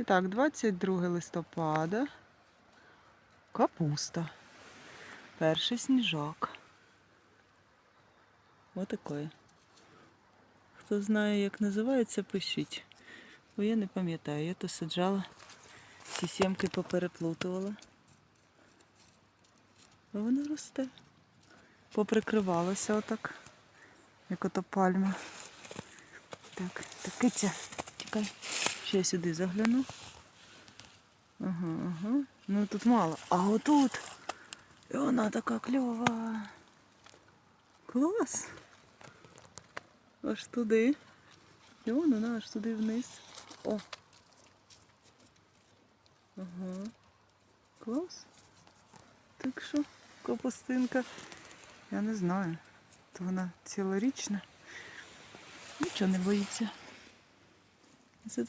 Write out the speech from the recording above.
І так, 22 листопада. Капуста. Перший сніжок. Отакої. Хто знає, як називається, пишіть. Бо я не пам'ятаю, я то саджала, ці сімки попереплутувала. А воно росте. Поприкривалося отак, як ото пальма. Так, так, киця, тікай. Ще я сюди загляну. Ага, ага. Ну тут мало. А отут. І вона така кльова. Клас. Аж туди. І вон вона аж туди вниз. О. Ага. Клас. Так що, капустинка. Я не знаю. То вона цілорічна. Нічого не боїться.